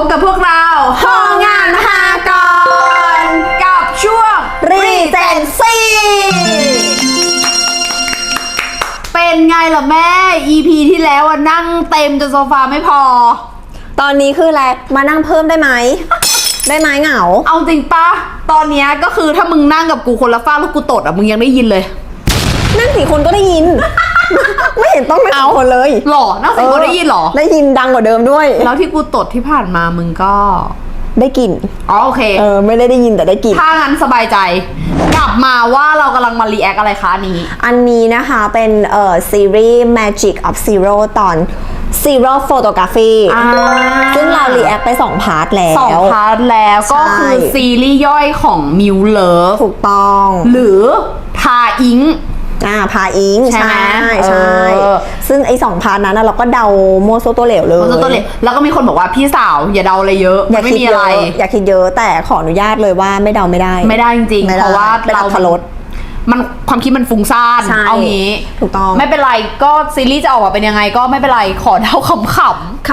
บกับพวกเราห้องงานมหากรกับช่วงรีเจนซี่เป็นไงล่ะแม่ EP ที่แล้วอะนั่งเต็มจนโซฟาไม่พอ ตอนนี้คืออะไร มานั่งเพิ่มได้ไหม ได้ไหมเหงา เอาจริงปะตอนเนี้ยก็คือถ้ามึงนั่งกับกูคนละฝ้าแล้วกูตดอะมึงยังได้ยินเลย นั่งสี่คนก็ได้ยิน ไม่เห็นต้องนั่งสี่คนเลยหรอนั่งสิคนได้ยินหรอ ได้ยินดังกว่าเดิมด้วย แล้วที่กูตดที่ผ่านมามึงก็ ได้กลิ่นอ๋อโอเค เออไม่ได้ได้ยินแต่ได้กลิ่น ถ้างั้นสบายใจ กลับมาว่าเรากำลังมารีแอคอะไรคะอันนี้ อันนี้นะคะเป็นเอ่อซีรีส์ Magic of Zero ตอน Zero Photography อ่า ซึ่งเรารีแอคไป 2 พาร์ทแล้ว สองพาร์ทแล้วก็ใช่คือซีรีส์ย่อยของมิวเลิฟถูกต้อง หรือทาอิง อ่าพาอิงใช่ไหมใช่เออซึ่งไอ้สองพาร์ทนั้นน่ะเราก็เดาโมวโซวตัวเหลวเลยมันตัวเล็กแล้วก็มีคนบอกว่าพี่สาวอย่าเดาอะไรเยอะอย่ามันไม่คิดมีเยอะไรอะอย่าคิดเยอะแต่ขออนุญาตเลยว่าไม่เดาไม่ได้ ไม่ได้จริงๆไม่เพได้ราะว่าเป็นเราอัธรสมันความคิดมันฟุ้งซ่านใช่เอางี้ถูกต้องไม่เป็นไรก็ซีรีส์จะออกมาเป็นยังไงก็ไม่เป็นไรขอเดาขำขำๆข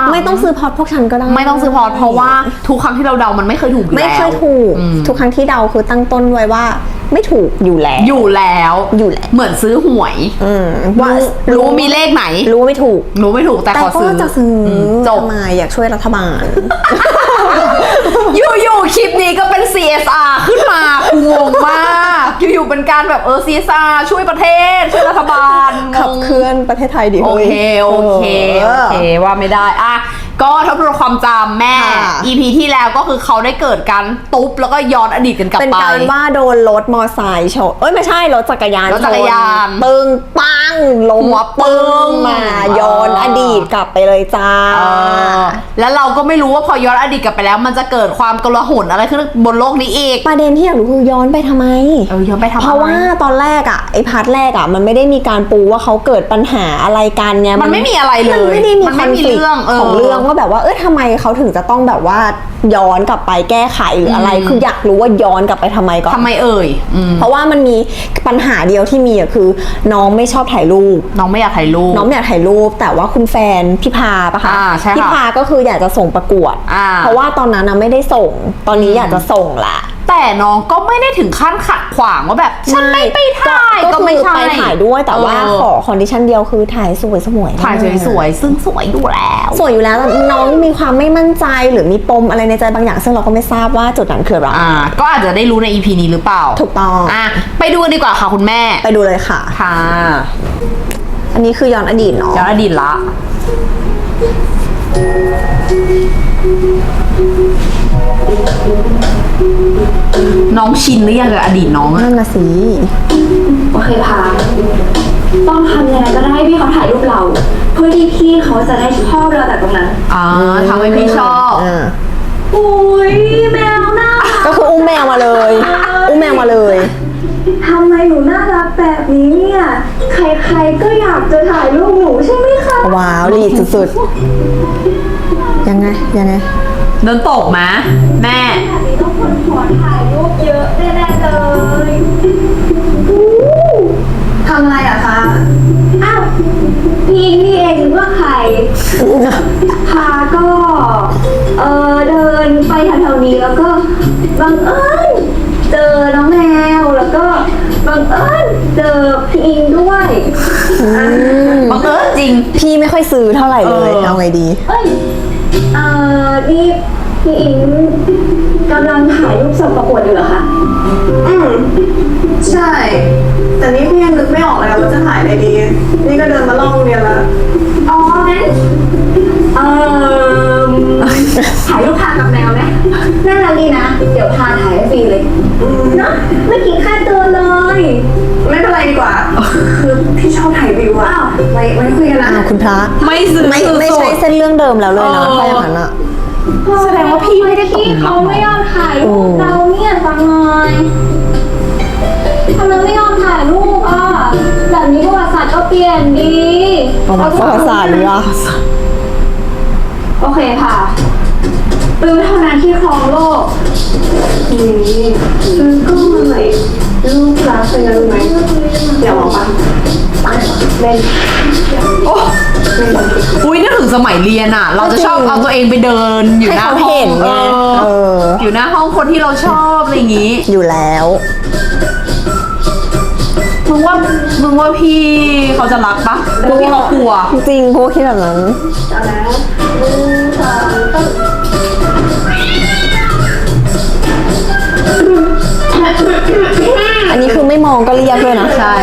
ำๆไม่ต้องซื้อพอดพวกฉันก็ได้ๆไม่ต้องซื้อพอร์ตเพราะว่าทุกครั้งที่เราเดามันไม่เคยถูกอยู่ไม่แล้วเคยถูกอืมทุกครั้งที่เดาคือตั้งต้นไว้ว่า ไม่ถูกอยู่แล้ว อยู่แล้วอยู่แล้ว เหมือนซื้อหวยอืมว่ารู้มีเลขไหน รู้ไม่ถูก รู้ไม่ถูกแต่แต่ขอก็ซื้อจะซื้ออมจบทำไมอยากช่วยรัฐบาล อยู่ๆคลิปนี้ก็เป็น CSR ขึ้นมากูงงมาก อยู่ๆเป็นการแบบเออ CSR ช่วยประเทศ ช่วยรัฐบาลขับงงเคลื่อนประเทศไทยดิโอฮ้ยเคโอเคเอโออเคว่าไม่ได้อะ ก็ทบทวนความจำแม่ ค่ะ EP ที่แล้วก็คือเขาได้เกิดการตุ๊บแล้วก็ย้อนอดีตกันกลับเป็นไป การว่าโดนรถมอไซค์ชนเอ้ยไม่ใช่รถจักรยานรถจักรยานชปึ้งปังล้มหัวปึ้งมาย้อนอดีตกลับไปเลยจ้า เออแล้วเราก็ไม่รู้ว่าพอย้อนอดีตกลับไปแล้ว มันจะเกิดความกลาหนอะไรขึ้นบนโลกนี้อีกประเด็นที่อยากรู้คือย้อนไปทำไม เออย้อนไปทำไมเพราะว่าตอนแรกอะไอพาร์ทแรกอะมันไม่ได้มีการปูว่าเขาเกิดปัญหาอะไรกันไงมันไม่มีอะไรเลยมันไม่ได้มีมันไม่มีคอนฟลิกต์เรื่องเออของเรื่องว่าแบบว่าเออทำไมเขาถึงจะต้องแบบว่าย้อนกลับไปแก้ไขหรืออะไรอืมคืออยากรู้ว่าย้อนกลับไปทำไมก่อนทำไมเอ่ยอืมเพราะว่ามันมีปัญหาเดียวที่มีอะคือ น้องไม่ชอบถ่ายรูป น้องไม่อยากถ่ายรูป น้องไม่อยากถ่ายรูป แต่ว่าคุณแฟนพี่พาปะคะอ่าใช่ค่ะพี่พาก็คืออยากจะส่งประกวดอ่าเพราะว่าตอนนั้นนะไม่ได้ส่ง ตอนนี้อยากจะส่งละ แต่น้องก็ไม่ได้ถึงขั้นขัดขวางว่าแบบ ฉันไม่ไปถ่ายก็ก็คือไม่ใช่ไปถ่ายด้วยแต่ว่าเออขอคอนดิชันเดียวคือถ่ายสวยสวยๆถ่ายสวยๆซึ่งสวยอยู่แล้ว สวยอยู่แล้วแต่น้องมีความไม่มั่นใจหรือมีปมอะไรในใจบางอย่าง ซึ่งเราก็ไม่ทราบว่าจุดนั้นคืออะไรอ่าก็อาจจะได้รู้ใน EP นี้หรือเปล่า ถูกต้องอะไปดูกันดีกว่าค่ะคุณแม่ ไปดูเลยค่ะค่ะ อันนี้คือย้อนอดีตเนาะย้อนอดีตละ น้องชินหรือยังกับอดีตน้องอะนั่นน่ะสิโอเคพาต้องทำยังไงก็ได้ให้พี่เขาถ่ายรูปเรา เพื่อที่พี่เขาจะได้ชอบเราแต่ตรงนั้นอ่าทำให้พี่ชอบอ่าอุ้ยแมวน่ารักก็คืออุ้มแมวมาเลย อุ้มแมวมาเลย ทำไมหนูน่ารักแบบนี้เนี่ยใครๆก็อยากจะถ่ายรูปหนูใช่ไหมคะว้าวลีดสุดๆ ยังไง ยังไง โดนตกไหมแม่ แบบนี้ต้องคนขอถ่ายรูปเยอะแน่ๆเลยอู้ทำอะไรอะคะ อ้าวพี่นี่เองนึกว่าใครพาก็ เออเดินไปแถวๆนี้แล้วก็บังเอิญเจอน้องแมวแล้วก็บังเอิญเจอพี่อิงด้วยบังเอิญจริง พี่ไม่ค่อยซื้อเท่าไหร่เลย เออ เอาไงดี เอ้ย เออนี่พี่อิงกำลังถ่ายรูปส่งประกวดอยู่เหรอคะ อืมใช่ แต่นี่พี่ยังนึกไม่ออกเลยว่าจะถ่ายอะไรดี นี่ก็เดินมาล่องโรงเรียนแล้วอ๋องั้นเออถ่ายรูปพากับแมวไหมน่ารักดีนะ เดี๋ยวพาถ่ายให้ฟรีเลย เนอะไม่คิดค่าตัวเลย ไม่เป็นไรดีกว่า คือพี่ชอบถ่ายวิวอะไว้ไว้คุยกันนะ อ้าวคุณพระไม่ซื้อไม่ไม่ใช่เส้นเรื่องเดิมแล้วเลยนะเออ ถ้าอย่างนั้นอะแสดงว่าพี่ไม่ได้ตกพี่หลุมรักเขาไม่ยอมถ่ายรูปเราเนี่ยฟังหน่อยทำไมไม่ยอมถ่ายรูปอะแบบนี้ประวัติศาสตร์ก็เปลี่ยนดีประวัติศาสตร์หรือว่า โอเคค่ะปื้เท่านั้นที่ครองโลกอืมคือก็มาใหม่ ลูกรักเป็นไงรู้ไหมเดี๋ยวมองปะเล่นโอ้อุ้ยนึกถึงสมัยเรียนอะ เราจะชอบเอาตัวเองไปเดินอยู่ให้หน้าเขาห้อเห็งนไงเอเออออยู่หน้าห้องคนที่เราชอบอะไรอย่างงี้ อยู่แล้วมึงว่ามึงว่าพี่เขาจะรักปะหรือว่าพี่เขากลัว จริงพวกคิดแบบนั้นเอานะหนึ่งสองสามอัน ไม่มองก็เรียกด้วยนะใช่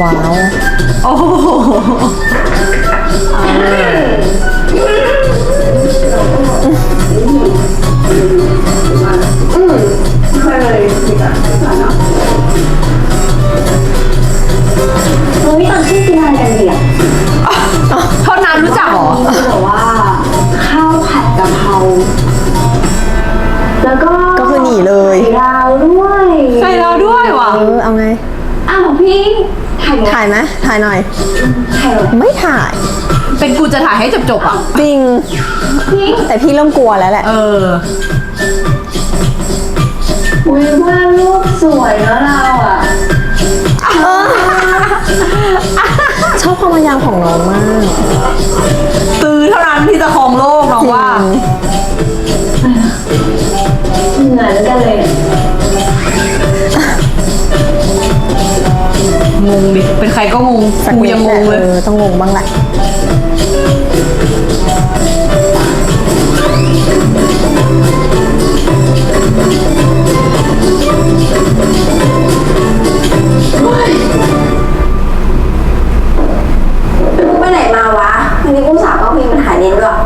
ว้าว โอ้โหค่อย ถ่ายไหมถ่ายไหมถ่ายหน่อยถ่ายเหรอไม่ถ่าย เป็นกูจะถ่ายให้จบๆอะ จริงพี่แต่พี่เริ่มกลัวแล้วแหละ เอออุ้ยว่ารูปสวยแล้วเราอะ ชอบความพยายามของน้องมาก ตือเท่านั้นที่จะครองโลก งดิเป็นใครก็งงสักกูนิดยังงงแหเลละยเออต้องงงบ้างแหละมึงไปไหนมาวะวันนี้กูสาวก็เพลงมันหายเน้นด้วย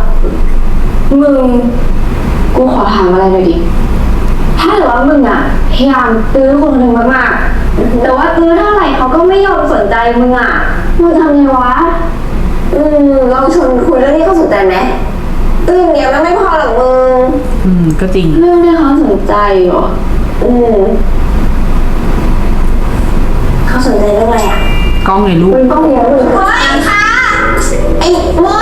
มึง กูขอถามอะไรหน่อยดิ ถ้าเกิดว่ามึงอะพยายามตื้อคนหนึ่งมากๆ แต่ว่าตื้อเท่าไหร่เขาก็ไม่ยอมสนใจมึงอะ มึงทำไงวะ อืมลองชวนคุยเรื่องนี้เขาสนใจไหมตื้ออย่างเดียวมันไม่พอหรอกมึง อืม ก็จริง เรื่องที่เขาสนใจเหรอ อืมเขาสนใจเรื่องอะไรอะกล้องในรูปมึงต้องเรียนรู้เฮ้ยค่ะไอ้มึงมันแพง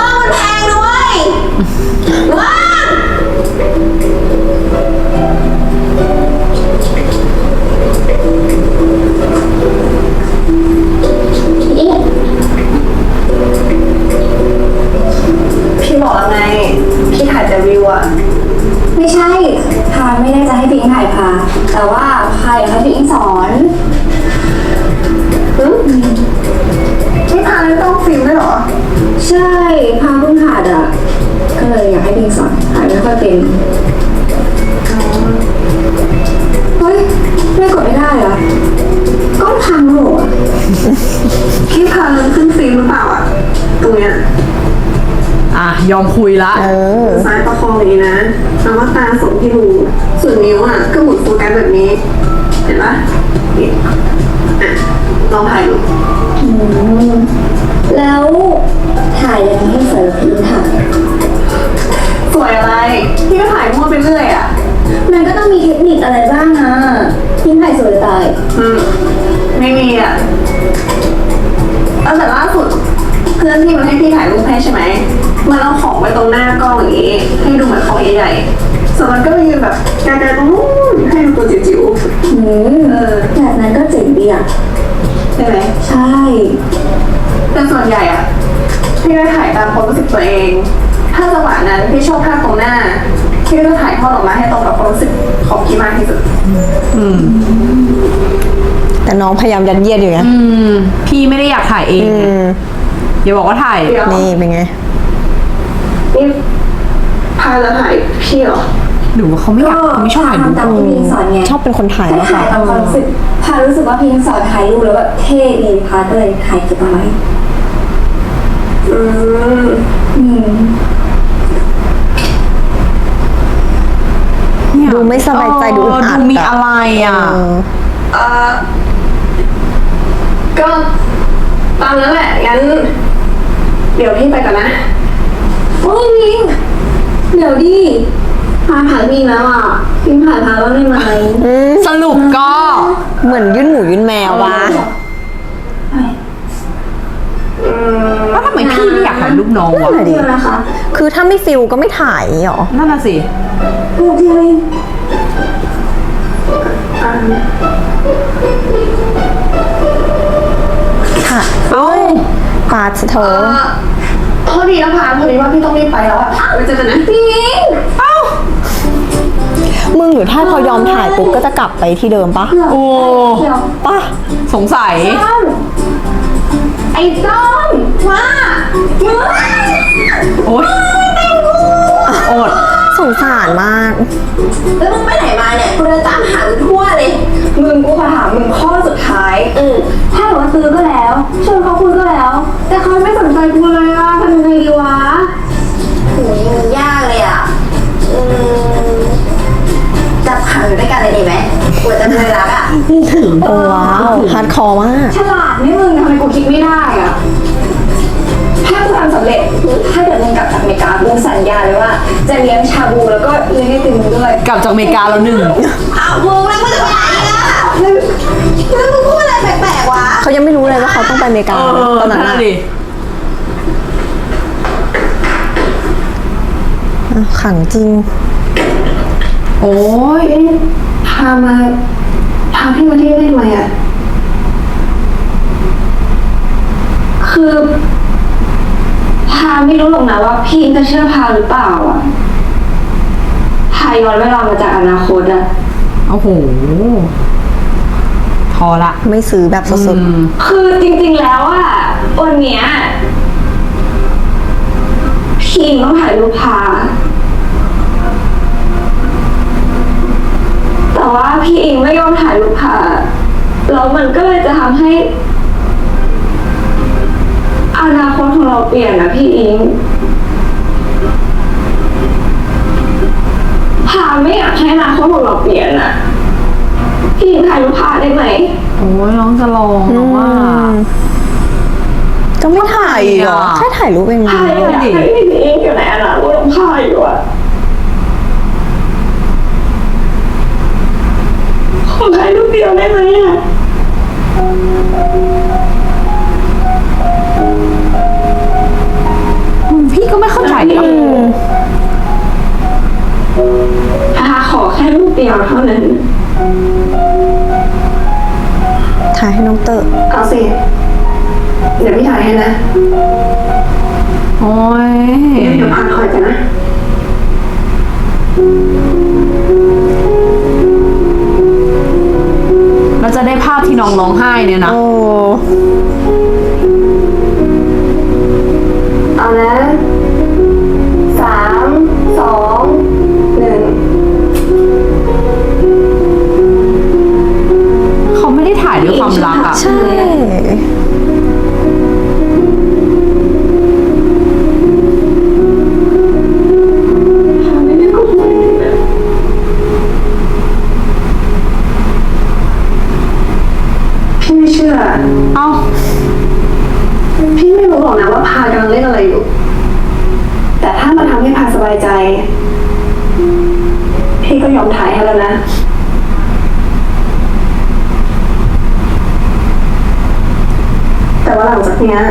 บอกแล้วไงพี่ถ่ายแต่วิวอะไม่ใช่พาไม่ได้จะให้พิงถ่ายพาแต่ว่าพาอยากให้พิงสอนนี่พาไม่ต้องฟิล์มด้วยเหรอ ใช่พาเพิ่งหัดอะก็เลยอยากให้พิงสอนถ่ายไม่ค่อยเป็น ยอมคุยละ เออ ซ้ายประคองอย่างนี้นะแล้วก็ตาส่งที่รูส่วนนิ้วอะก็หมุนโฟกัสแบบนี้ เห็นปะนี่อะลองถ่ายดูแล้วถ่ายยังไงให้สวยกว่าพิงถ่ายสวยอะไร พี่ก็ถ่ายมั่วไปเรื่อยอะมันก็ต้องมีเทคนิคอะไรบ้างนะพิงถ่ายสวยจะตาย อืม ไม่มีอะตั้งแต่ล่าสุด เพื่อนที่มันให้พี่ถ่ายรูปให้ใช่ไหมมันเอาของไว้ตรงหน้ากล้องอย่างนี้ ให้ดูเหมือนของใหญ่ๆส่วนมันก็ไปยืนแบบไกลๆตรงนู้นให้ดูตัวจิ๋วอืมๆเออ แบบนั้นก็เจ๋งดีอะ ใช่ไหม ใช่ แต่ส่วนใหญ่อะพี่ก็ถ่ายตามความรู้สึกตัวเอง ถ้าจังหวะนั้นพี่ชอบภาพตรงหน้าพี่ก็จะถ่ายทอดออกมาให้ตรงกับความรู้สึกของพี่มากที่สุดอืมแต่น้องพยายามยัดเยียดอยู่ไงอืม พี่ไม่ได้อยากถ่ายเองอืไงม อย่าบอกว่าถ่าย เดี๋ยวนี่เป็นไง นี่พาจะถ่ายพี่เหรอ หรือว่าเขาไม่อยากเขาไม่ชอบถ่ายรูปตามที่พิงสอนไงชอบเป็นคนถ่ายให้มากกถ่าว่ายตามความรู้สึกพารู้สึกว่าพิงสอนถ่ายรูปแล้วแบบเท่ดีพาก็เลยถ่ายเก็บเอาไว้อืมอืมเนี่ยดูไม่สบายใจดูอึดอัดเดูมีอะอะไรอะ เออเอ่อก็ตามนั้นแหละงั้นเดี๋ยวพี่ไปก่อนนะ โอ้ยพิงเดี๋ยวดิพาผ่านพิงแล้วอะพิงผ่านพาบ้างได้ไหมอืมสรุปก็เหมือนยื่นหมูยื่นแมววะอืมแล้วทำไมพี่ไม่อยากถ่ายรูปน้องวะนั่นน่ะดิเดี๋ยวนะคะคือถ้าไม่ฟิลก็ไม่ถ่ายหรอนั่นน่ะสิรูปที่ไม่อ่าค่ะเอ้าปาสโถเออ โทษดีนะพาพอดีว่าพี่ต้องรีบไปแล้วอะไว้เจอกันนะพี่มึงหรือถ้าพอยอมถ่ายปุ๊บก็จะกลับไปที่เดิมปะโอ้เดี๋ยวปะสงสัย ต้นไอ้ต้นมามึง โอ๊ยอด สงสารมาก แล้วมึงไปไหนมาเนี่ยกูเดินตามหามึงทั่วเลย มึงกูขอถามมึงข้อสุดท้ายอืมถ้าบอกว่าซื้อก็แล้วชวนเขาคุยก็แล้ว แต่เขาไม่สนใจกูเลยอะทำยังไงดีวะโหมันยากเลยอะอืมจับขังอยู่ด้วยกันเลยดีไหมกลัวจะเลยรักอะโอ้ว้าวฮาร์ดคอร์มาก ฉลาดนี่มึงทำไมกูคิดไม่ได้อะถ้ากูทำสำเร็จ ถ้าเกิดมึ งกลับจากอเมริกามึงสัญญาเลยว่า จะเลี้ยงชาบูแล้วก็เลี้ยงไอติมมึงด้วยกลับจากอเมริกาแล้วหนึ่งอ้าวมึงแล้วมึงจะไปไหนอะแล้วมึงพูดอะไรแปลกๆวะเขายังไม่รู้เลยว่าเขาต้องไปอเมริกาเออตอนนั้นนั่อะนดิอะขังจริง โอ้ยพามาพาพี่มาที่นี่ได้ไหมอะคือ พาไม่รู้หรอกนะว่าพี่จะเชื่อพาหรือเปล่าอะพาย้อนเวลามาจากอนาคตอะโอ้โห พอละไม่ซื้อแบบสดอืมคือจริงๆแล้วอะวันเนี้ยพี่ต้องถ่ายรูปพา แต่ว่าพี่อิงไม่ยอมถ่ายรูปพาแล้วมันก็เลยจะทำให้ อนาคตของเราเปลี่ยนนะพี่อิงพาไม่อยากให้อนาคตของเราเปลี่ยนอะพี่อิงถ่ายรูปพาได้ไหม โอ้ยน้องจะลองๆน้องว่าอืมก็ไม่ถ่ายเหรอทำไมอะแค่ถ่ายรูปเองนะพายอยากให้พี่อิงอยู่ในอนาคตของพายอยู่อะขอถ่ายรูปเดียวได้ไหมอะ ก็ไม่เข้าใจนะพาขอแค่รูปเดียวเท่านั้นถ่ายให้น้องเตอร์เอาสิเดี๋ยวพี่ถ่ายให้นะโอ้ยเดี๋ยวพาคอยกันนะเราจะได้ภาพที่น้องร้องไห้เนี่ยนะโอ้เอานะส ไม่ได้ถ่ายด้วยความรักอะ ใช่ไม่ได้ก็พูดนะพี่ไม่เชื่อ เอ้า พี่ไม่รู้หรอกนะว่าพากำลังเล่นอะไรอยู่ แต่ถ้ามันทำให้พาสบายใจ พี่ก็ยอมถ่ายให้แล้วนะ แต่ว่าหลังจากเนี้ย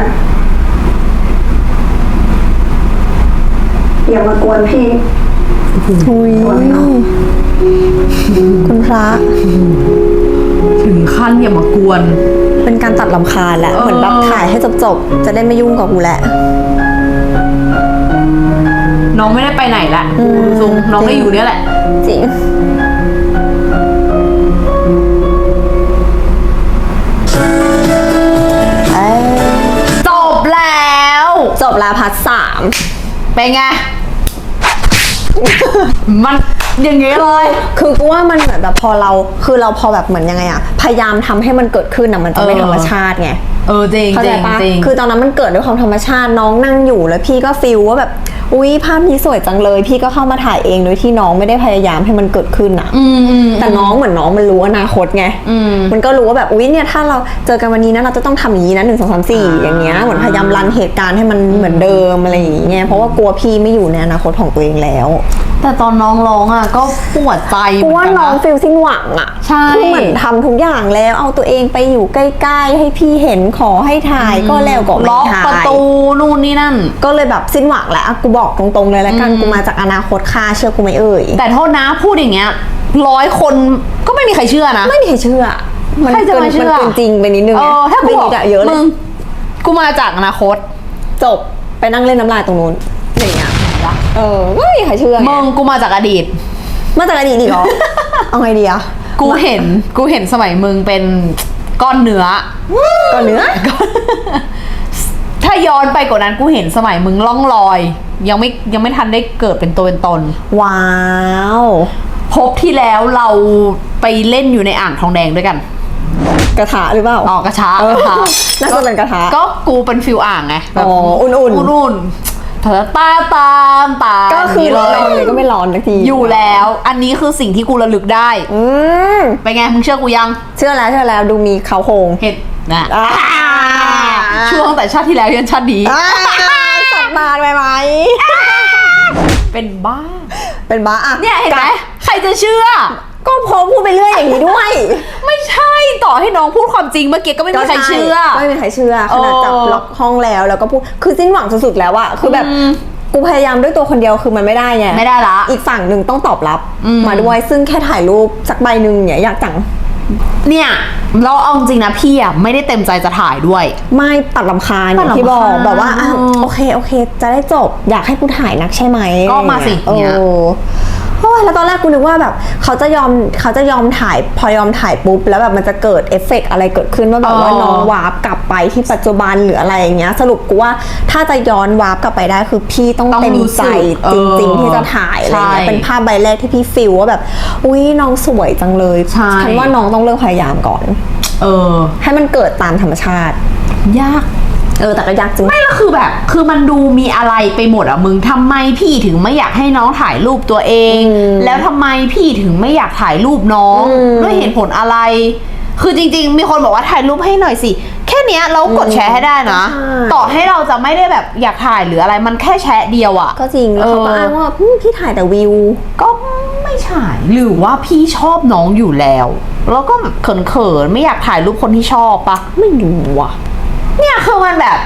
อย่ามากวนพี่อุ้ยคุณพระถึงขั้นอย่ามากวน เป็นการตัดลำคาญแหละเออเหมือนแบบถ่ายให้จบๆจะได้ไม่ยุ่งกับกูแหละ น้องไม่ได้ไปไหนละอืมดูทรงน้องได้อยู่เนี่ยแหละ จริง บแล้ว จบแล้วพาร์ทสามเป็นไง มันอย่างเงี้ยเลย คือกูว่ามันเหมือนแบบพอเรา คือเราพอแบบเหมือนยังไงอะพยายามทำให้มันเกิดขึ้นอะมันจะไม่เออ ธรรมชาติไง เออจริงเข้าจใจริงปะจริง คือตอนนั้นมันเกิดด้วยความธรรมชาติน้องนั่งอยู่แล้วพี่ก็ฟีลว่าแบบ อุ๊ยภาพนี้สวยจังเลย พี่ก็เข้ามาถ่ายเองโดยที่น้องไม่ได้พยายามให้มันเกิดขึ้นอะอืมอืมแต่น้องเหมือนน้องมันรู้อนาคตไงอืมมันก็รู้ว่าแบบอุ๊ยเนี่ยถ้าเราเจอกันวันนี้นะเราจะต้องทำอย่างนี้นะหนึ่งสองสามสี่อ่าอย่างเงี้ยเหมือนพยายามรันเหตุการณ์ให้มันเหมือนเดิมอะไรอย่างเงี้ยเพราะว่ากลัวพี่ไม่อยู่ในอนาคตของตัวเองแล้ว แต่ตอนน้องร้องอะก็ปวดใจกูว่าเหมืน้องกัะฟิลสิ้นหวังอะใช่คือเหมือนทำทุกอย่างแล้วเอาตัวเองไปอยู่ใกล้ ๆ ให้พี่เห็นขอให้ถ่ายก็แล้วก็ไม่ล็อกถ่ายประตูนู่นนี่นั่น ก็เลยแบบสิ้นหวังแล้วอะกูบอกตรงๆเลยแล้วกันอืมกูมาจากอนาคตค่าเชื่อกูไหมเอ่ยแต่โทษนะพูดอย่างเงี้ยร้อยคนก็ไม่มีใครเชื่อนะ ไม่มีใครเชื่อมันใครจะเกินมาเชื่อมันเกินจริงไปนิดนึงเอไงอถ้ากูไม่บอนิกดอะเยอะเลมึยงกูมาจากอนาคต จบไปนั่งเล่นน้ำลายตรงนู้น อย่างเงี้ยเออไม่มีใครเชื่อไงมึงกูมาจากอดีต มาจากอดีตอีกเหรอ เอาไงดีอะกูเห็นกูเห็นสมัยมึงเป็นก้อนเนื้อก็เนื้อ ถ้าย้อนไปกว่านั้นกูเห็นสมัยมึงล่องลอย ยังไม่ยังไม่ทันได้เกิดเป็นตัวเป็นตน ว้าว พบที่แล้วเราไปเล่นอยู่ในอ่างทองแดงด้วยกันกระทะหรือเปล่าออกกระชาเออกระทะน่าจะเป็นกระทะ ก็กูเป็นฟิลอ่างไงแบบอ๋ออุ่นๆ อุ่น ๆเธอตาตามตาก็คือเลนอนเลยยก็ไม่ร้อนสักทีอยู่แล้ว อันนี้คือสิ่งที่กูระลึกได้ อืมไปนไงมึงเชื่อกูยัง เชื่อแล้วเชื่อแล้วดูมีเขาโครงเห็นนะอ่าช่วงแต่ชาติที่แล้วยันชาตินี้อ่าสับบานไปไหมเป็นบ้า เป็นบ้าอะเนี่ยเห็นไหมใครจะเชื่อ ก็พอพูดไปเรื่อยอย่างนี้ด้วย ไม่ใช่ต่อให้น้องพูดความจริงเมื่อกี้ก็ไม่มีใครเชื่อก็ไม่มีใครเชื่อขนาดเออจับล็อกห้องแล้วแล้วก็พูดคือสิ้นหวังสุดๆแล้วอะคือแบบอืมกูพยายามด้วยตัวคนเดียวคือมันไม่ได้ไงไม่ได้ละ อีกฝั่งหนึ่งต้องตอบรับอืมมาด้วยซึ่งแค่ถ่ายรูปสักใบหนึ่งเนี่ยอยากจังเนี่ยเราเอาจริงนะพี่อะไม่ได้เต็มใจจะถ่ายด้วย ไม่ตัดลำคาญอตัดย่างที่บอรำกคาญแบบว่าอะโอเคโอเค จะได้จบอยากให้กูถ่ายนักใช่ไหมก็มาสิเอเนี่ยอ โอ้ยแล้วตอนแรกกูนึกว่าแบบเขาจะยอมเขาจะยอมถ่ายพอยอมถ่ายปุ๊บ แล้วแบบมันจะเกิดเอฟเฟกต์อะไรเกิดขึ้นว่าแบบว่าอ๋อน้องวาร์ปกลับไปที่ปัจจุบันหรืออะไรอย่างเงี้ย สรุปกูว่าถ้าจะย้อนวาร์ปกลับไปได้คือพี่ต้องต้องเต็มรู้สึใจกจริงเออๆที่จะถ่ายอะไรเงี้ยใช่เป็นภาพใบแรกที่พี่ฟิลว่าแบบ อุ้ยน้องสวยจังเลยใช่ฉันว่าน้องต้องเลิกพยายามก่อน เออ ให้มันเกิดตามธรรมชาติ ยาก เออแต่ก็ยากจริง ไม่แล้วคือแบบ คือมันดูมีอะไรไปหมดอะมึงทำไมพี่ถึงไม่อยากให้น้องถ่ายรูปตัวเอง อืมแล้วทำไมพี่ถึงไม่อยากถ่ายรูปน้อง อืม ด้วยเหตุผลอะไร คือจริง ๆ มีคนบอกว่าถ่ายรูปให้หน่อยสิ แค่เนี้ยเรากดแชร์ให้ได้นะ ใช่ ต่อให้เราจะไม่ได้แบบอยากถ่ายหรืออะไรมันแค่แชะเดียวอะ ก็จริงแล้วเขาก็เอออ้ อ้างว่าอืมพี่ถ่ายแต่วิว ก็ไม่ใช่หรือว่าพี่ชอบน้องอยู่แล้ว แล้วก็แบบเขินๆไม่อยากถ่ายรูปคนที่ชอบปะไม่รู้ว่ะ เนี่ยคือมันแบบ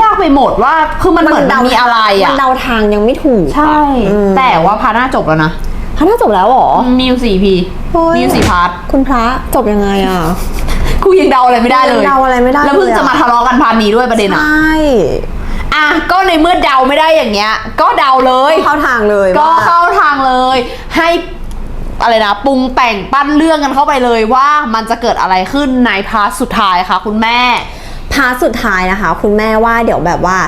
ยากไปหมดว่าคือมันเหมือนมันมีอะไรมัอะนเดาทางยังไม่ถูกอะใช่อืมแต่ว่าพาร์ทหน้าจบแล้วนะพัฒนาจบแล้วเหรอมีอยู่สี่พีโอ้ยมีอยู่สี่พาร์ทคุณพระจบยังไงอะกูยังเดาอะไรไม่ได้เลยยังเดาอะไรไม่ได้แล้วเพิ่งเลยอะจะมาทะเลาะกันพาร์ทนี้ด้วยประเด็นใชอะ่อะก็ในเมื่อเดาไม่ได้อย่างเงี้ย ก็เดาเลยเข้าทางเลย ก็ว่าเข้าทางเลย ให้อะไรนะปรุงแต่งปั้นเรื่องกันเข้าไปเลยว่ามันจะเกิดอะไรขึ้นในพาร์ทสุดท้ายค่ะ คุณแม่ พาร์ทสุดท้ายนะคะ คุณแม่ว่าเดี๋ยวแบบว่า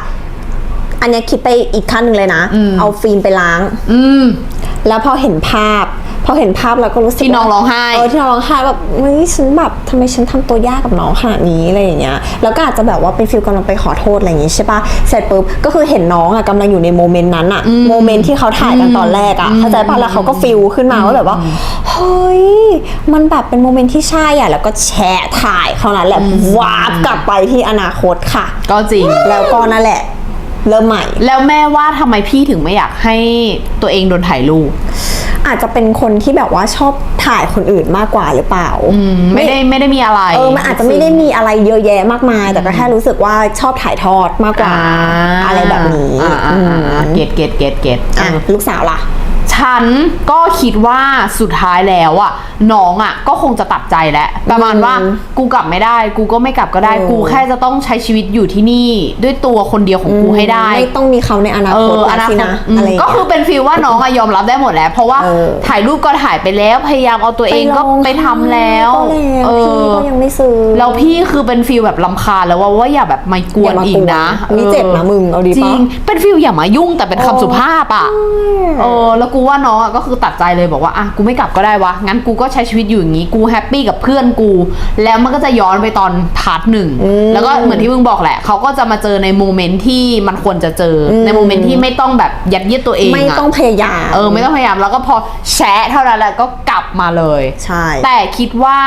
อันเนี้ยคิดไปอีกขั้นหนึ่งเลยนะ อืม เอาฟิล์มไปล้าง อืม แล้วพอเห็นภาพ พอเห็นภาพเราก็รู้สึกที่น้องว่าร้องไห้เออที่น้องร้องไห้แบบเฮ้ยฉันแบบทำไมฉันทำตัวยากกับน้องขนาดนี้อะไรอย่างเงี้ยแล้วก็อาจจะแบบว่าเป็นฟิลกำลังไปขอโทษอะไรอย่างงี้ใช่ปะเสร็จปุ๊บก็คือเห็นน้องอะกำลังอยู่ในโมเมนต์นั้นอะโมเมนต์ที่เขาถ่ายกันตอนแรกอะเข้าใจปะแล้วเขาก็ฟิลขึ้นมาว่าแบบว่าเฮ้ยมันแบบเป็นโมเมนต์ที่ใช่อะแล้วก็แชะถ่ายเขานั้นแหละวาบกลับไปที่อนาคตค่ะ ก็จริงแล้วก็นั่นแหละ เริ่มใหม่ แล้วแม่ว่าทำไมพี่ถึงไม่อยากให้ตัวเองโดนถ่ายรูป อาจจะเป็นคนที่แบบว่าชอบถ่ายคนอื่นมากกว่าหรือเปล่าไม่ได้ไม่ได้มีอะไรเออมันอาจจะไม่ได้มีอะไรเยอะแยะมากมาย แต่ก็แค่รู้สึกว่าชอบถ่ายทอดมากกว่า อะไรแบบนี้อ่าอ่าอือ่ามอ่าเก็ตเก็ตเก็ตเก็ตอะลูกสาวล่ะ ฉันก็คิดว่าสุดท้ายแล้วอะน้องอะก็คงจะตัดใจแล้วประมาณว่าอืมกูกลับไม่ได้ กูก็ไม่กลับก็ได้เออกูแค่จะต้องใช้ชีวิตอยู่ที่นี่ ด้วยตัวคนเดียวของกูให้ได้ ไม่ต้องมีเขาในอนาเอคตออแล้วนาสิคตนะอืมอะไรอย่างก็เงี้ยคือเป็นฟีลว่าน้องอะยอมรับได้หมดแล้ว เพราะว่าเออถ่ายรูปก็ถ่ายไปแล้วพยายามเอาตัวเองก็ลไปทำแล้วก็แล้วเอพี่อก็ยังไม่ซื้อแล้วพี่คือเป็นฟีลแบบลำคาญแล้วว่าว่าอย่าแบบมากวอย่านมากวนอีกนะนี่เจ็บนะมึงเอาดีปะจริงเป็นฟีลอย่ามายุ่งแต่เป็นคำสุภาพอะเออแล้วกูว่าน้องอะก็คือตัดใจเลยบอกว่าอะกูไม่กลับก็ได้วะ งั้นกูก็ใช้ชีวิตอยู่อย่างนี้ กูแฮปปี้กับเพื่อนกู แล้วมันก็จะย้อนไปตอนพาร์ทหนึ่ง แล้วก็เหมือนที่มึงบอกแหละ เขาก็จะมาเจอในโมเมนต์ที่มันควรจะเจออในโมเมนต์ที่ไม่ต้องแบบยัดเยียดตัวเองไม่อะต้องพยายาม เออ ไม่ต้องพยายาม แล้วก็พอแชะเท่านั้นแหละก็กลับมาเลย ใช่ แต่คิดว่า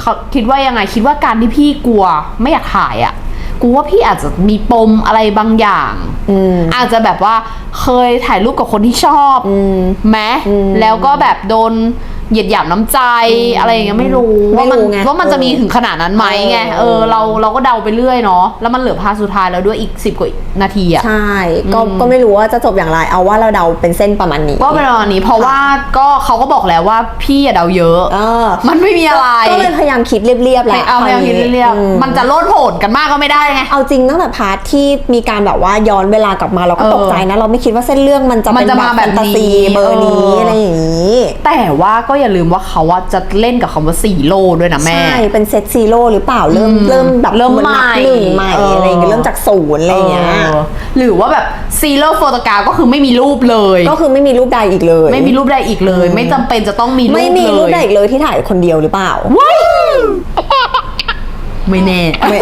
เขาคิดว่ายังไง คิดว่าการที่พี่กลัวไม่อยากถ่ายอะ่ะ กูว่าพี่อาจจะมีปมอะไรบางอย่าง อืม อาจจะแบบว่าเคยถ่ายรูปกับคนที่ชอบอืมไหมอืมแล้วก็แบบโดน เหยียดหยามน้ำใจอะไรอย่างเงี้ยไม่รู้ไม่ว่ามันรู้ไงว่ามันจะมีถึงขนาดนั้นไหมไงเออเออเราเราก็เดาไปเรื่อยเนาะแล้วมันเหลือพาร์ทสุดท้ายแล้วด้วยอีกสิบกว่านาทีอะใช่ก็ก็ไม่รู้ว่าจะจบอย่างไรเอาว่าเราเดาเป็นเส้นประมาณนี้ก็เป็นประมาณนี้เพราะว่าก็เขาก็บอกแล้วว่าพี่อะเดาเยอะเออมันไม่มีอะไรก็เลยพยายามคิดเรียบๆแหละเอาพยายามคิดเรียบอืมๆมันจะโลดโผนกันมากก็ไม่ได้ไงเอาจริงตั้งแต่พาร์ทที่มีการแบบว่าย้อนเวลากลับมาเราก็เออตกใจนะเราไม่คิดว่าเส้นเรื่องมันจะมันเป็นจะแบมาบแบแฟบนตาซีนี้เบอร์นี้เออออะไรอย่างนี้แต่ว่าก็อย่าลืมว่าเขาว่าจะเล่นกับคำว่าสี่โลด้วยนะแม่ ใช่ เป็นเซตซีโร่หรือเปล่าเริ่มอืมเริ่มแบบเริ่มหอนนับใหม่หนึ่งใหม่เออออะไรอย่างเงี้ยเริ่มจากศูนย์อะไรอย่างเงี้ยเออหรือว่าแบบซีโร่โฟโตกราฟก็คือไม่มีรูปเลย ก็คือไม่มีรูปใดอีกเลย ไม่มีรูปใดอีกเลย ไม่จำเป็นจะต้องมีรูปไม่มีรูปเลยใดอีกเลยที่ถ่ายคนเดียวหรือเปล่าว้ายไม่แน่ไม่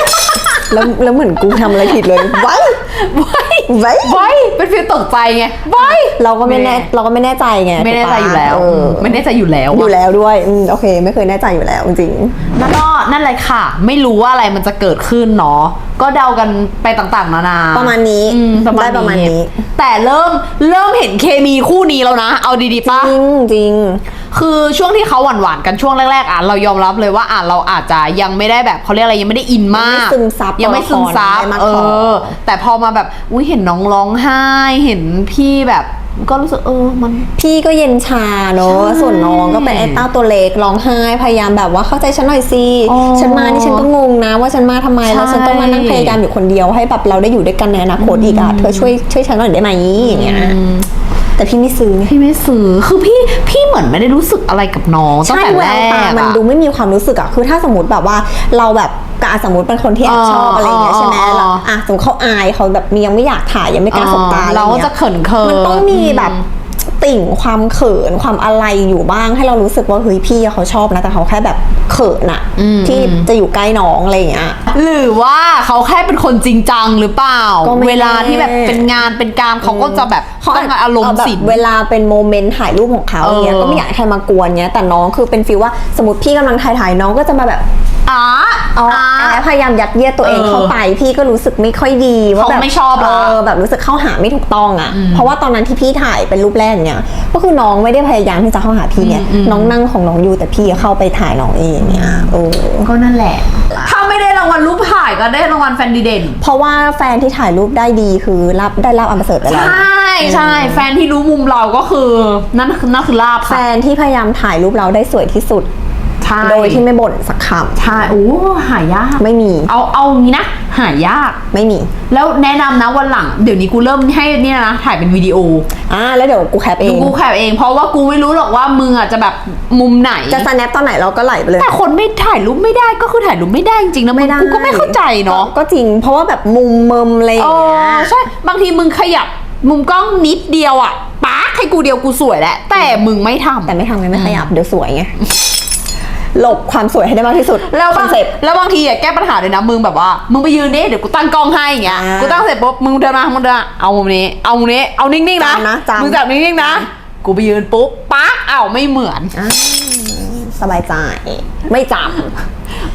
แล้วแล้วเหมือนกูทำอะไรผิดเลยไว้ว้ายไว้ว้ายเป็นฟีลตกใจไงว้ายเราก็ไม่แน่เราก็ไม่แน่ใจไงไม่แน่ใจอยู่แล้วเออไม่แน่ใจอยู่แล้วอยู่อะแล้วด้วยอืมโอเค ไม่เคยแน่ใจอยู่แล้วจริงแล้วก็นั่นเลยค่ะ ไม่รู้ว่าอะไรมันจะเกิดขึ้นเนาะก็เดากันไปต่างๆนานาประมาณนี้อืมประมาณได้ประมาณนี้ แต่เริ่มเริ่มเห็นเคมีคู่นี้แล้วนะ เอาดีๆจปะริงจริง คือช่วงที่เขาหวานๆกันช่วงแรกๆอะเรายอมรับเลยว่าอะเราอาจจะยังไม่ได้แบบเขาเรียกอะไรยังไม่ได้อินมากยังไม่ซึมซับยังไม่ซึมซับตัวละครได้มากเอพออ แต่พอมาแบบอุ้ยเห็นน้องร้องไห้ เห็นพี่แบบก็รู้สึกเออมัน พี่ก็เย็นชาเนอะใช่ส่วนน้องก็เป็นไอ้เต้าตัวเล็กร้องไห้พยายามแบบว่าเข้าใจฉันหน่อยสิอ๋อฉันมานี่ฉันก็งงนะว่าฉันมาทำไมแล้วใช่ฉันต้องมานั่งพยายามอยู่คนเดียวให้แบบเราได้อยู่ด้วยกันในอนาคตอีกอะเธอช่วยช่วยฉันหน่อยได้ไหมอย่างเงี้ย แต่พี่ไม่ซื้อไงพี่ไม่ซื้อคือพี่พี่เหมือนไม่ได้รู้สึกอะไรกับน้องตั้งใช่แต่แวแรวตาก มันอะดูไม่มีความรู้สึกอะคือถ้าสมมติแบบว่าเราแบบกะสมมติเป็นคนที่แอบชอบอ๋ออะไรอย่างเงี้ยใช่ไหมอ๋อแล้วอะสมมติเขาอายเขาแบบมียังไม่อยากถ่ายยังไม่กล้าสบตาอะไรเราเงี้ก็ยจะเขินเขิน มันต้องมีแบบ ติ่งความเขินความอะไรอยู่บ้างให้เรารู้สึกว่าเฮ้ยพี่เขาชอบนะแต่เขาแค่แบบเขินอะอืมที่จะอยู่ใกล้น้องอะไรอย่างเงี้ย หรือว่าเขาแค่เป็นคนจริงจังหรือเปล่า ก็ไม่เวลาที่แบบเป็นงานเป็นการเขาก็จะแบบเขาต้องการอารมณ์เแบบสินเวลาเป็นโมเมนต์ถ่ายรูปของเขาอย่างเงี้ยเออ ก็ไม่อยากให้ใครมากวนเงี้ยแต่น้องคือเป็นฟีลว่าสมมติพี่กำลังถ่ายถ่ายๆน้องก็จะมาแบบอ๋อเอาอ๋อ แอบพยายามยัดเยียดตัวเองเออเข้าไปพี่ก็รู้สึกไม่ค่อยดีว่าเขาแบบไม่ชอบเอละอแบบรู้สึกเข้าหาไม่ถูกต้องอะ เพราะว่าตอนนั้นที่พี่ถ่ายเป็นรูปแรกเนี่ย ก็คือน้องไม่ได้พยายามที่จะเข้าหาพี่เนี่ย น้องนั่งของน้องอยู่แต่พี่เข้าไปถ่ายน้องเองเนี่ยโอ้ก็นั่นแหละ ถ้าไม่ได้รางวัลรูปถ่ายก็ได้รางวัลแฟนดีเด่น เพราะว่าแฟนที่ถ่ายรูปได้ดีคือรับได้รับอันประเสริฐไปใชแล้ว่ใช่แฟนที่รู้มุมเราก็คือนั่นคือนั่นคือลาบแฟค่ะนที่พยายามถ่ายรูปเราได้สวยที่สุด ใช่ โดยที่ไม่บ่นสักคใช่โอ้หายากำไม่มีเอาเอางี้นะ หายาก ไม่มี แล้วแนะนำนะวันหลัง เดี๋ยวนี้กูเริ่มให้เนี่ยนะ ถ่ายเป็นวิดีโออ่าแล้วเดี๋ยวกูแคปเอดูง กูแคปเอง เพราะว่ากูไม่รู้หรอกว่ามึงอะจะแบบมุมไหน จะสแนปตอนไหนเราก็ไหลไปเลย แต่คนไม่ถ่ายรูปไม่ได้ก็คือถ่ายรูปไม่ได้จริงๆนะมึงกูก็ไม่เข้าใจเนาะก็จริง เพราะว่าแบบมุมเมิมอะไรอย่างอ๋อเงี้ย ใช่ บางทีมึงขยับ มุมกล้องนิดเดียวอะป๊าให้กูเดียวกูสวยแล้วแต่มึงไม่ทำ แต่ไม่ทำไงไม่ขยับเดี๋ยวสวยไง หลบความสวยให้ได้มากที่สุดแล้วคบาองนเซ็ปต์ แล้วบางทีอะแก้ปัญหาเลยนะมึงแบบว่า มึงไปยืนดิเดี๋ยวกูตั้งกล้องให้อย่างเงี้ยอ่ากูกูตั้งเสร็จปุ๊บมึงเดินมามึงเดินมาเอามุมนี้ เอามุมนี้เอานิ่งๆนะจำนะจำ มึงจับนิ่งๆนะ กูไปยืนปุ๊บป๊าอ้าวไม่เหมือน สบายใจ ไม่จับ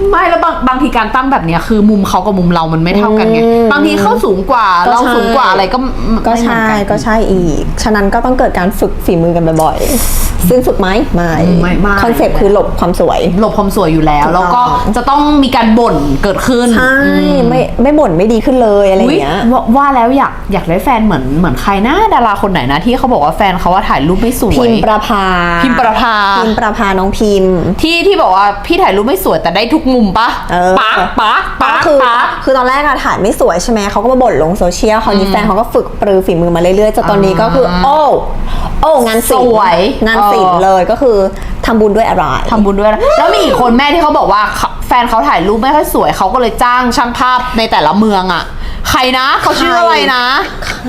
ไม่แล้วบางบางทีการตั้งแบบเนี้ยคือมุมเขากับมุมเรามันไม่เท่ากันไง อืมบางทีเขาสูงกว่าก็เราใช่ สูงกว่าอะไรก็ไม่ก็เหมือนใช่กันก็ใช่อีก ฉะนั้นก็ต้องเกิดการฝึกฝีมือกันบ่อยๆ ซึ่งฝึกไหมไม่ไม่ไม่คอนเซ็ปต์คือหลบความสวย หลบความสวยอยู่แล้วถูกต้องแล้วก็จะต้องมีการบ่นเกิดขึ้นใช่อืมไม่ไม่บ่นไม่ดีขึ้นเลยอะไรอย่างเงี้ยอุ๊ยว่าว่าแล้วอยากอยากได้แฟนเหมือนเหมือนใครนะดาราคนไหนนะที่เขาบอกว่าแฟนเขาว่าถ่ายรูปไม่สวย พิมพ์ประภา พิมพ์ประภาพิมพ์ประภาน้องพิมพ์ที่ที่บอกว่าพี่ถ่ายรูปไม่สวยแต่ได้ทุกมุมปะเออป๊าป๊าป๊าก็คือป๊าคือตอนแรกอะถ่ายไม่สวยใช่ไหมเขาก็มาบ่นลงโซเชียลคราวนี้แฟนเขาก็ฝึกปรือฝีมือมาเรื่อยๆจนตอนนี้ก็คืออ่าโอ้โอ้งานศิลสป์วยงานศิลป์เออเลยก็คือทำบุญด้วยอะไร ทำบุญด้วยนะแล้วมีอีกคนแม่ที่เขาบอกว่าเขาแฟนเขาถ่ายรูปไม่ค่อยสวยเขาก็เลยจ้างช่างภาพในแต่ละเมืองอะใครนะเขาชื่ออะไรนะ ใคร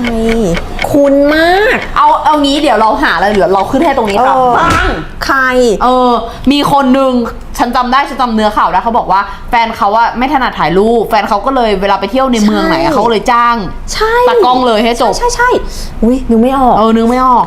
คุณมาก เอาเอางี้เดี๋ยวเราหาเลยเดี๋ยวเราขึ้นให้ตรงนี้ค่ะเออ ปัง ใคร เออ มีคนหนึ่งฉันจำได้ฉันจำเนื้อข่าวได้เขาบอกว่าแฟนเขาว่าไม่ถนัดถ่ายรูป แฟนเขาก็เลยเวลาไปเที่ยวในเมืองไหนอะใช่ เขาก็เลยจ้างใช่ตากล้องเลยให้จบใช่ใช่ใช่อุ้ยนึกไม่ออก เออนึกไม่ออก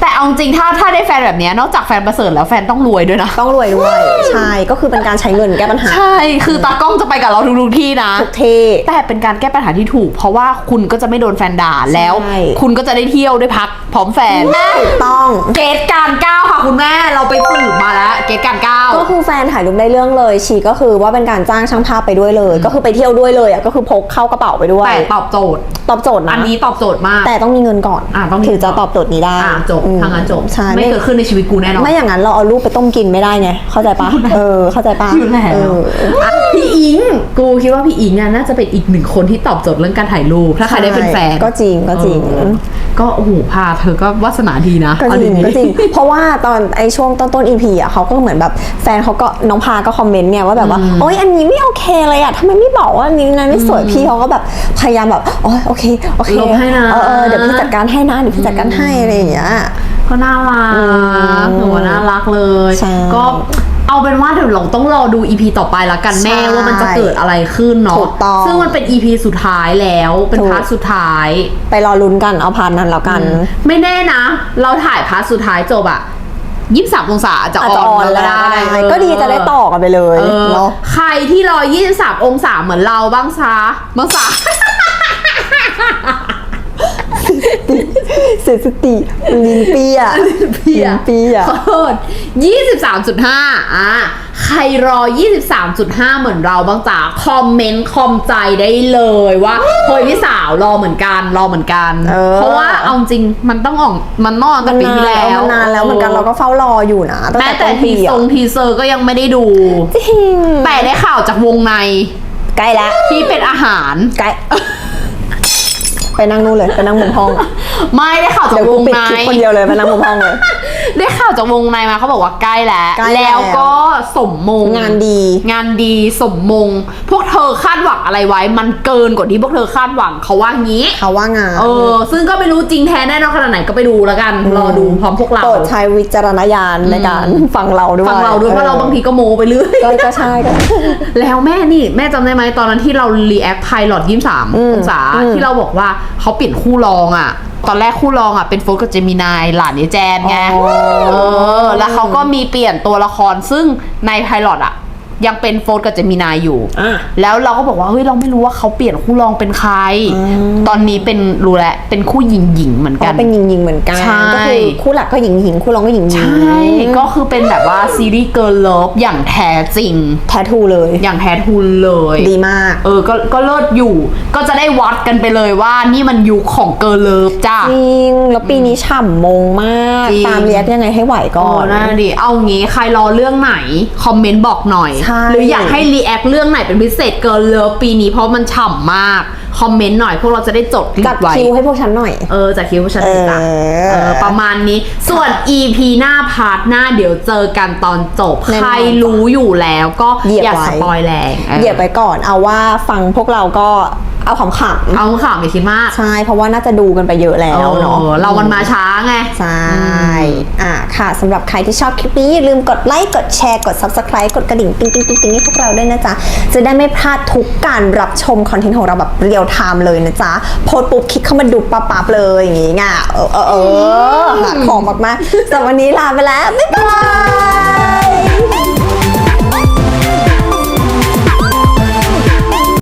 แต่เอาจริงถ้าถ้าได้แฟนแบบเนี้ยนอกจากแฟนประเสริฐแล้วแฟนต้องรวยด้วยนะ ต้องรวยด้วย ใช่ก็คือเป็นการใช้เงินแก้ปัญหา ใช่ คือตากล้องจะไปกับเราทุกๆที่นะ ทุกเทแต่เป็นการแก้ปัญหาที่ถูก เพราะว่าคุณก็จะไม่โดนแฟนด่าแล้วใช่คุณก็จะได้เที่ยวได้พักพร้อมแฟนถูกต้องเกตการก้าวค่ะคุณแม่เราไปสืบมาแล้วเกตการก้าวก็คือแฟนถ่ายรูปได้เรื่องเลยชีก็คือว่าเป็นการจ้างช่างภาพไปด้วยเลย ก็คือไปเที่ยวด้วยเลยอะก็คือพกเข้ากระเป๋าไปด้วยแต่ตอบโจทย์ ตอบโจทย์นะอันนี้ตอบโจทย์มาก แต่ต้องมีเงินก่อนอะต้องมีถึงจะตอบโจทย์นี้ได้อะจบอืมทางนั้นจบใช่ไม่ไม่เกิดขึ้นในชีวิตกูแน่นอน ไม่อย่างนั้นเราเอาลูกไปต้มกินไม่ได้ไง เข้าใจปะเออ เข้าใจปะอยู่แล้วเอออะพี่อิง กูคิดว่าพี่อิงอะน่าจะเป็นอีกหนึ่งคนที่ตอบโจทย์เรื่องการถ่ายรูปถ้าใครได้เป็นแฟนก็จริงก็จริงเออ ก็โอ้โหพาเธอก็วาสนาดีนะก็จริงเอาดีๆก็จริง เพราะว่าตอนไอช่วงต้นต้นอีพีอะเขาก็เหมือนแบบแฟนเขาก็น้องพาก็คอมเมนต์เนี่ยว่าแบบว่าโอ๊ยอันนี้ไม่โอเคเลยอะทำไมไม่บอกว่าอันนี้นั้นไม่สวยพี่เขาก็แบบพยายามแบบโอ๊ยโอเคโอเคลบให้นะเออเออเดี๋ยวพี่จัดการให้นะเดี๋ยวพี่จัดการให้อะไรอย่างเงี้ยก็น่ารักมหนูว่าน่ารักเลยใช่ก็ เอาเป็นว่าเดี๋ยวเราต้องรอดูอีพีต่อไปละกันแม่ใช่ว่ามันจะเกิดอะไรขึ้นเนาะถูกต้อง ซึ่งมันเป็นอีพีสุดท้ายแล้วเป็นถูกพาร์ทสุดท้าย ไปรอลุ้นกันเอาพาร์ทนั้นแล้วกัน ไม่แน่นะ เราถ่ายพาร์ทสุดท้ายจบอะยี่สิบสามองศาอาจจะอาจอจะอออนนแล้แล้ววก็ก็ได้ได้ก็ดีจะได้ต่อกันไปเลยเออเนาะ ใครที่รอยี่สิบสามองศาเหมือนเราบ้างซะบ้างซะ เสียสติลินเปียเพียลินเปียขอโทษยี่สิบสามจุดห้าอะใครรอยี่สิบสามจุดห้าเหมือนเราบ้างจ้าคอมเมนต์คอมใจได้เลยว่าเฮ้ยพี่สาวรอเหมือนกันรอเหมือนกันเออเพราะว่าเอาจริงมันต้องออกมันนอกตั้งแต่ปีที่แล้วมันนานแล้วเหมือนกันเราก็เฝ้ารออยู่นะตั้งแม้แต่แต่ต้นทีปีทอะรงทีเซอร์ก็ยังไม่ได้ดูจริงแต่ได้ข่าวจากวงใน ใกล้แล้วที่เป็นอาหารใกล้ ไปนั่งนู่นเลยไปนั่งมุมห้องไม่ได้ข่าวจาเดี๋ยกววกูงปิดในคลิปคนเดียวเลยไปนั่งมุมห้องเลย ได้ข่าวจากวงในมาเขาบอกว่าใกล้แล้ว ใกล้แล้ว แล้วก็สมมง งานดี งานดีสมมง พวกเธอคาดหวังอะไรไว้ มันเกินกว่าที่พวกเธอคาดหวังเขาว่างี้ เขาว่างานเออ ซึ่งก็ไม่รู้จริงแท้แน่นอนขนาดไหนก็ไปดูแล้วกัน รอดูพร้อมพวกเรา โปรดใช้วิจารณญาณในการฟังเราด้วยฟังเราด้วยเพราะเราบางทีก็โมไปเรื่อย ก็ก็ใช่ก็ แล้วแม่นี่แม่จำได้ไหมตอนนั้นที่เรารีแอคไพลอตยี่สามอืมองศาอืมที่เราบอกว่าเขาเปลี่ยนคู่รองอะ ตอนแรกคู่รองอะเป็นโฟร์กับเจมินายหลานยายแจนไง อ๋อ เออ แล้วเขาก็มีเปลี่ยนตัวละครซึ่งในไพลอตอะ ยังเป็นโฟร์กับเจมินายอยู่ อะ แล้วเราก็บอกว่าเฮ้ยเราไม่รู้ว่าเขาเปลี่ยนคู่รองเป็นใครอืมตอนนี้เป็นรู้แล้วเป็นคู่หญิงหญิงๆเหมือนก็กันเป็นหญิงหญิงๆเหมือนกัน ใช่ ก็คือคู่หลักก็หญิงหญิงคู่รองก็หญิงหญิงใช่ ก็คือเป็นแบบว่าซีรีส์เกิร์ลเลิฟอย่างแท้จริง แททูเลย อย่างแท้ทุนเลย ดีมาก เออ ก็ ก็เลิศอยู่ ก็จะได้วัดกันไปเลยว่านี่มันยุคของเกิร์ลเลิฟจ้า จริง แล้วปีนี้ฉ่ำมงมาก จริง ตามเรียกยังไงให้ไหวก่อ๋ออนน่าดิเอางี้ใครรอเรื่องไหน คอมเมนต์บอกหน่อย ใช่หรืออยากให้รีแอคเรื่องไหนเป็นพิเศษเกิร์ลเลิฟปีนี้เพราะมันฉ่ำมาก คอมเมนต์หน่อยพวกเราจะได้จดลิจัดสต์ไว้ คิวให้พวกฉันหน่อย เออจากคิวฉันเลยจ้ะเออเออประมาณนี้ ส่วน EP หน้าพาร์ทหน้าเดี๋ยวเจอกันตอนจบ แน่นอนใครรู้อยู่แล้วก็เหยียบอย่าไว้ สปอยแรงออ เหยียบไปก่อนเอาว่าฟังพวกเราก็ เอาขำๆเอาข่าวไม่คิดมากใช่ เพราะว่าน่าจะดูกันไปเยอะแล้วเนาะออเรามันมาช้าไง ใช่ อะค่ะสำหรับใครที่ชอบคลิปนี้ อย่าลืมกดไลค์ กดแชร์ กด Subscribe กดกระดิ่งติ๊งติ๊งติ๊งติ๊งให้พวกเราด้วยนะจ๊ะ จะได้ไม่พลาดทุกการรับชมคอนเทนต์ของเราแบบเรียลไทม์เลยนะจ๊ะ โพสต์ปุ๊บคลิกเข้ามาดูปั๊บปั๊บเลยอย่างงี้ไงเออเออเออหาของมากๆสำหรับวันนี้ลาไปแล้ว บ๊ายบาย